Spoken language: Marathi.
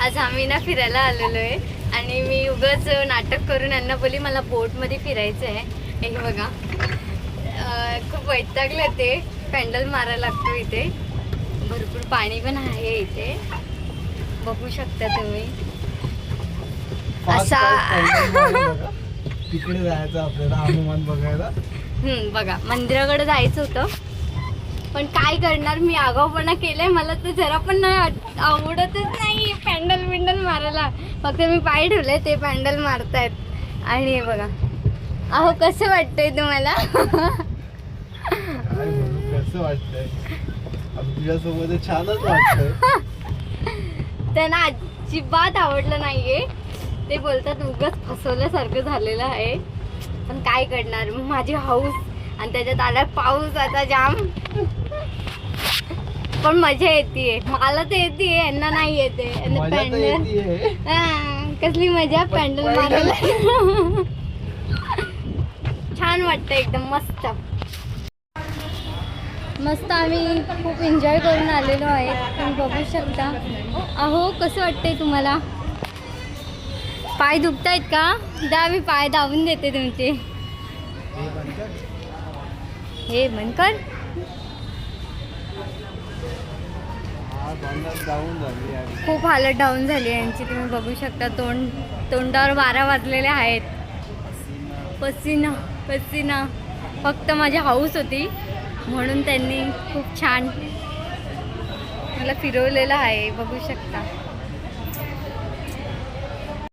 आज आम्ही ना फिरायला आलेलो आहे आणि मी उगाच नाटक करून यांना बोली मला बोटमध्ये फिरायचं आहे हे बघा. खूप वैतागलं ते. पॅन्डल मारायला लागतो इथे. भरपूर पाणी पण आहे इथे. बघू शकता तुम्ही. असा-. तिकडे जायचं आपल्याला हनुमान बघायला? हम्म, बघा. मंदिराकडे जायचं होतं. पण काय करणार? मी आगाऊपणा केलाय. मला तर जरा पण नाही आवडतच नाही पॅन्डल बिंडल मारायला. फक्त मी पाय ठेवले ते पॅन्डल मारतायत. आणि हे बघा. अहो कसं वाटतंय तुम्हाला? काय म्हणू कसं वाटतंय? आता तुझ्यासोबत छानच वाटतंय. त्यांना अजिबात आवडलं नाहीये. ते बोलतात उगाच फसवल्यासारखं झालेलं आहे. पण काय करणार? माझी हाऊस आणि त्याच्यात आला पाऊस आता जाम. पण मजा येते मला तर येते यांना नाही येते. पॅन्डल. कसली मजा पॅन्डल- मारायला. छान वाटतं एकदम मस्त. मस्त आम्ही खूप एन्जॉय करून आलेलो आहे. तुम्ही बघू शकता. अहो कसं वाटतंय तुम्हाला? पाय दुखतायत का? द्या मी पाय दाबून देते तुमचे. हे मनकर. खूप हालत डाऊन झाली यांची. तुम्ही बघू शकता तोंड तोंडावर बारा वाजलेले आहेत. पसीना पसीना. फक्त माझी हाऊस होती म्हणून त्यांनी खूप छान मला फिरवलेलं आहे. बघू शकता.